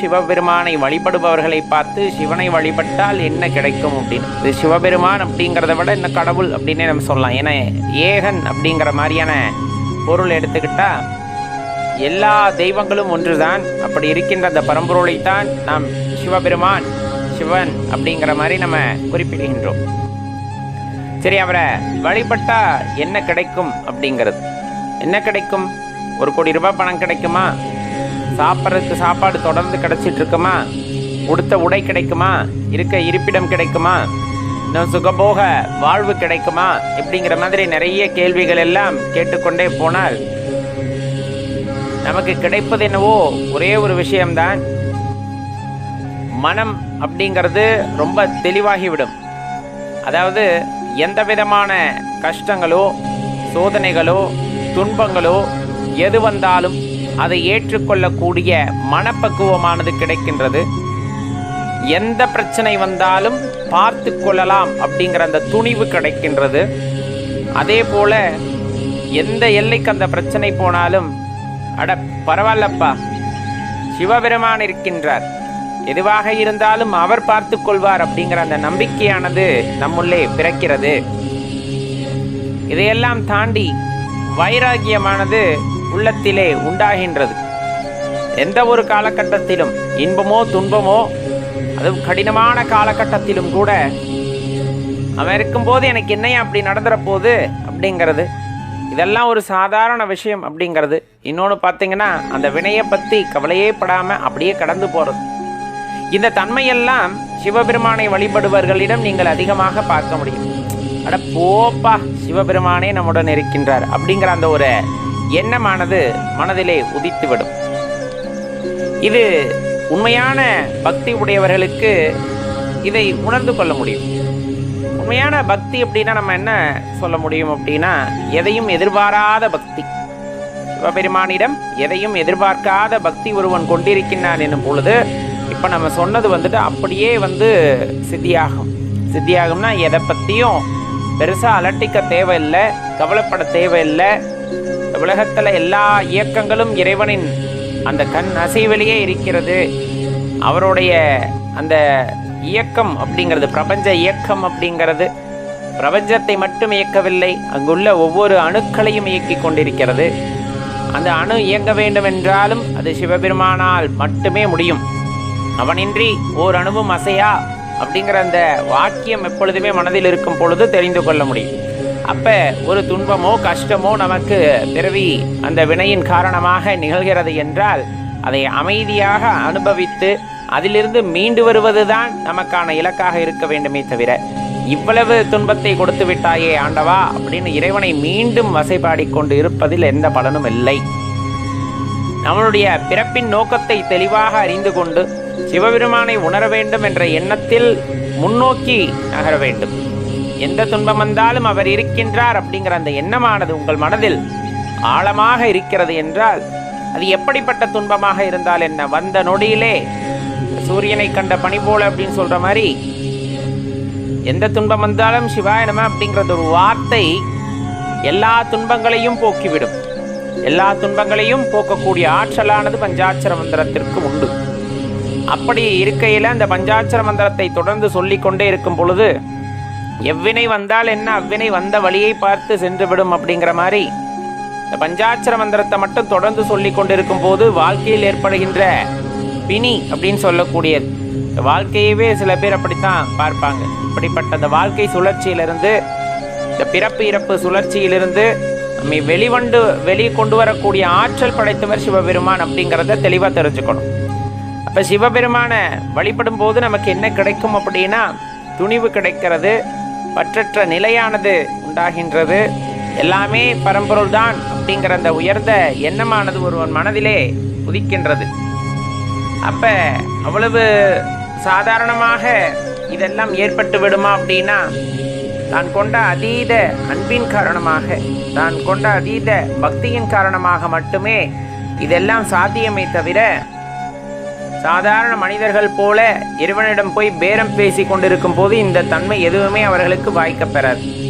சிவபெருமானை வழிபடுபவர்களை பார்த்து சிவனை வழிபட்டால் என்ன கிடைக்கும் அப்படின்னு. இது சிவபெருமான் அப்படிங்கிறத விட இந்த கடவுள் அப்படின்னே நம்ம சொல்லலாம். ஏன்னா ஏகன் அப்படிங்கிற மாதிரியான பொருள் எடுத்துக்கிட்டா எல்லா தெய்வங்களும் ஒன்றுதான். அப்படி இருக்கின்ற அந்த பரம்பொருளைத்தான் நாம் சிவபெருமான் சிவன் அப்படிங்கிற மாதிரி நம்ம குறிப்பிடுகின்றோம். சரி அவரை வழிபட்டா என்ன கிடைக்கும் அப்படிங்கிறது. என்ன கிடைக்கும்? ஒரு கோடி ரூபாய் பணம் கிடைக்குமா? சாப்பிட்றதுக்கு சாப்பாடு தொடர்ந்து கிடச்சிட்டு இருக்குமா உடுத்த உடை கிடைக்குமா? இருக்க இருப்பிடம் கிடைக்குமா? இன்னும் சுகபோக வாழ்வு கிடைக்குமா? இப்படிங்கிற மாதிரி நிறைய கேள்விகள் எல்லாம் கேட்டுக்கொண்டே போனால் நமக்கு கிடைப்பது என்னவோ ஒரே ஒரு விஷயம்தான். மனம் அப்படிங்கிறது ரொம்ப தெளிவாகிவிடும். அதாவது எந்த விதமான கஷ்டங்களோ சோதனைகளோ துன்பங்களோ எது வந்தாலும் அதை ஏற்றுக்கொள்ளக்கூடிய மனப்பக்குவமானது கிடைக்கின்றது. எந்த பிரச்சனை வந்தாலும் பார்த்து கொள்ளலாம் அப்படிங்கிற அந்த துணிவு கிடைக்கின்றது. அதே போல எந்த எல்லைக்கு அந்த பிரச்சனை போனாலும் அட பரவாயில்லப்பா சிவபெருமான் இருக்கின்றார். எதுவாக இருந்தாலும் அவர் பார்த்து கொள்வார் அப்படிங்கிற அந்த நம்பிக்கையானது நம்முள்ளே பிறக்கிறது. இதையெல்லாம் தாண்டி வைராகியமானது உள்ளத்திலே உண்டாகின்றது. எந்த ஒரு காலகட்டத்திலும் இன்பமோ துன்பமோ அதுவும் கடினமான காலகட்டத்திலும் கூட அவன் இருக்கும்போது எனக்கு என்னையா அப்படி நடந்துற போகுது அப்படிங்கிறது. இதெல்லாம் ஒரு சாதாரண விஷயம் அப்படிங்கிறது. இன்னொன்று பார்த்தீங்கன்னா அந்த வினையை பற்றி கவலையே படாமல் அப்படியே கடந்து போகிறது இந்த தன்மையெல்லாம் சிவபெருமானை வழிபடுபவர்களிடம் நீங்கள் அதிகமாக பார்க்க முடியும். அட போப்பா சிவபெருமானே நம்முடன் இருக்கின்றார் அப்படிங்கிற அந்த ஒரு எண்ணமானது மனதிலே உதித்துவிடும். இது உண்மையான பக்தி உடையவர்களுக்கு இதை உணர்ந்து கொள்ள முடியும். உண்மையான பக்தி அப்படின்னா நம்ம என்ன சொல்ல முடியும் அப்படின்னா எதையும் எதிர்பாராத பக்தி. சிவபெருமானிடம் எதையும் எதிர்பார்க்காத பக்தி ஒருவன் கொண்டிருக்கின்றான் என்னும் பொழுது இப்போ நம்ம சொன்னது வந்துட்டு அப்படியே வந்து சித்தியாகும். சித்தியாகும்னா எதை பற்றியும் பெருசாக அலட்டிக்க தேவையில்லை கவலைப்பட தேவையில்லை உலகத்தில் எல்லா இயக்கங்களும் இறைவனின் அந்த கண் அசைவிலேயே இருக்கிறது. அவருடைய அந்த இயக்கம் அப்படிங்கிறது பிரபஞ்ச இயக்கம் அப்படிங்கிறது பிரபஞ்சத்தை மட்டும் இயக்கவில்லை அங்குள்ள ஒவ்வொரு அணுக்களையும் இயக்கிக் கொண்டிருக்கிறது. அந்த அணு இயங்க வேண்டும் என்றாலும் அது சிவபெருமானால் மட்டுமே முடியும். அவனின்றி ஓர் அணுவும் அசையா அப்படிங்கிற அந்த வாக்கியம் எப்பொழுதுமே மனதில் இருக்கும் பொழுது தெரிந்து கொள்ள முடியும். அப்ப ஒரு துன்பமோ கஷ்டமோ நமக்கு பிறவி அந்த வினையின் காரணமாக நிகழ்கிறது என்றால் அதை அமைதியாக அனுபவித்து அதிலிருந்து மீண்டு வருவதுதான் நமக்கான இலக்காக இருக்க வேண்டுமே தவிர இவ்வளவு துன்பத்தை கொடுத்து விட்டாயே ஆண்டவா அப்படின்னு இறைவனை மீண்டும் வசைபாடிக் கொண்டு இருப்பதில் எந்த பலனும் இல்லை. நம்மளுடைய பிறப்பின் நோக்கத்தை தெளிவாக அறிந்து கொண்டு சிவபெருமானை உணர வேண்டும் என்ற எண்ணத்தில் முன்னோக்கி நகர வேண்டும். எந்த துன்பம் வந்தாலும் அவர் இருக்கின்றார் அப்படிங்கிற அந்த எண்ணமானது உங்கள் மனதில் ஆழமாக இருக்கிறது என்றால் அது எப்படிப்பட்ட துன்பமாக இருந்தால் என்ன? வந்த நொடியிலே சூரியனை கண்ட பனி போல அப்படின்னு சொல்ற மாதிரி எந்த துன்பம் வந்தாலும் சிவாய நம அப்படிங்கிறது ஒரு வார்த்தை எல்லா துன்பங்களையும் போக்கிவிடும். எல்லா துன்பங்களையும் போக்கக்கூடிய ஆற்றலானது பஞ்சாட்சர மந்திரத்திற்கு உண்டு. அப்படி இருக்கையில் அந்த பஞ்சாட்சர மந்திரத்தை தொடர்ந்து சொல்லிக்கொண்டே இருக்கும் பொழுது எவ்வினை வந்தால் என்ன அவ்வினை வந்த வழியை பார்த்து சென்றுவிடும் அப்படிங்கிற மாதிரி இந்த பஞ்சாட்சர மந்திரத்தை மட்டும் தொடர்ந்து சொல்லி கொண்டிருக்கும் போது வாழ்க்கையில் ஏற்படுகின்ற பிணி அப்படின்னு சொல்லக்கூடியது. இந்த வாழ்க்கையவே சில பேர் அப்படித்தான் பார்ப்பாங்க. இப்படிப்பட்ட அந்த வாழ்க்கை சுழற்சியிலிருந்து இந்த பிறப்பு இறப்பு சுழற்சியிலிருந்து நம்மை வெளிவண்டு வெளியே கொண்டு வரக்கூடிய ஆற்றல் படைத்தவர் சிவபெருமான் அப்படிங்கிறத தெளிவாக தெரிஞ்சுக்கணும். அப்போ சிவபெருமானை வழிபடும் போது நமக்கு என்ன கிடைக்கும் அப்படின்னா துணிவு கிடைக்கிறது. பற்றற்ற நிலையானது உண்டாகின்றது. எல்லாமே பரம்பொருள் தான் அப்படிங்கிற அந்த உயர்ந்த எண்ணமானது ஒருவன் மனதிலே உதிக்கின்றது. அப்ப அவ்வளவு சாதாரணமாக இதெல்லாம் ஏற்பட்டு விடுமா அப்படின்னா தான் கொண்ட அதீத அன்பின் காரணமாக தான் கொண்ட அதீத பக்தியின் காரணமாக மட்டுமே இதெல்லாம் சாத்தியமே தவிர சாதாரண மனிதர்கள் போல இறைவனிடம் போய் பேரம் பேசி கொண்டிருக்கும் போது இந்த தன்மை எதுவுமே அவர்களுக்கு வாய்க்கப் பெறாது.